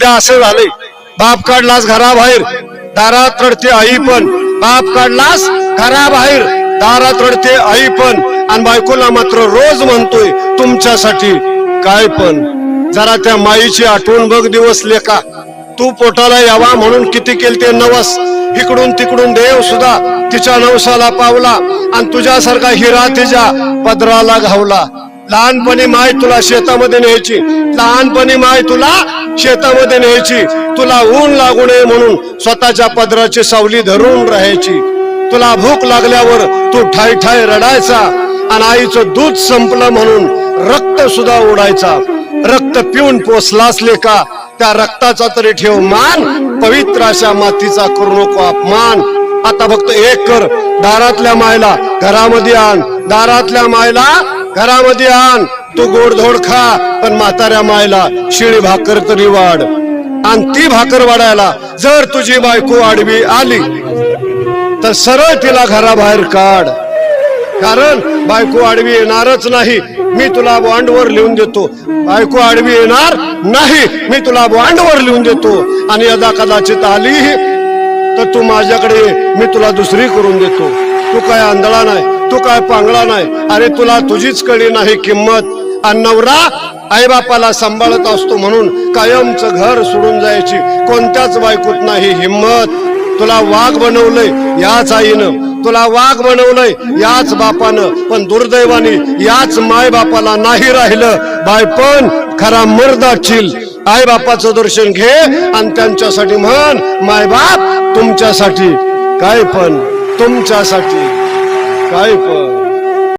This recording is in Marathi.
सध्या असं झालंय बाप काढलास घराबाहेर दारात रडते आई पण. बाप काढलास घराबाहेर दारात रडते आई पण. आणि बायकोला मात्र रोज म्हणतोय तुमच्यासाठी काय पण? जरा त्या माईची आठवण बघ दिवस लेका. तू पोटाला यावा म्हणून किती केलते नवस. इकडून तिकडून देव सुद्धा तिच्या नवसाला पावला आणि तुझ्यासारखा हिरा तिच्या पदराला घावला. लहानपणी माय तुला शेतामध्ये न्यायची. लहानपणी माय तुला शेतामध्ये न्यायची. तुला ऊन लागू नये म्हणून स्वतःच्या पदराची सावली धरून राहायची. तुला भूक लागल्यावर तू ठाय ठाय रडायचा आणि आईचं दूध संपलं म्हणून रक्त सुद्धा ओढायचा. रक्त पिऊन पोसलास का त्या रक्ताचा तरी ठेव मान. पवित्र अशा मातीचा करू नको अपमान. आता फक्त एक कर. दारातल्या मायला घरामध्ये आण. दारातल्या मायला घरामध्ये आण तू गोडधोड खा पण म्हाताऱ्या मायला शिळी भाकर तरी वाढ. आणि ती भाकर वाढायला जर तुझी बायको आडवी आली तर सरळ तिला घराबाहेर काढ. कारण बायको आडवी येणारच नाही. मी तुला बॉन्डवर लिहून देतो. बायको आडवी येणार नाही. मी तुला बॉन्डवर लिहून देतो. आणि यदा कदाचित आली तर तू माझ्याकडे मी तुला दुसरी करून देतो. तू काय आंधळा नाही तू काय पांगळा नाही. अरे तुला तुझीच कळी नाही किंमत. आणि नवरा आईबापाला सांभाळत असतो म्हणून कायमचं घर सोडून जायची कोणत्याच बायकोत नाही हिंमत. तुला वाघ बनवलंय याच आईनं तुला वाघ बनवलंय याच बापानं पण दुर्दैवाने याच माय बापाला नाही राहिलं. बायपण खरा मर्दाचील आई बापाचं दर्शन घे आणि त्यांच्यासाठी म्हण मायबाप तुमच्यासाठी. काय पण. तुमच्यासाठी. काय पण.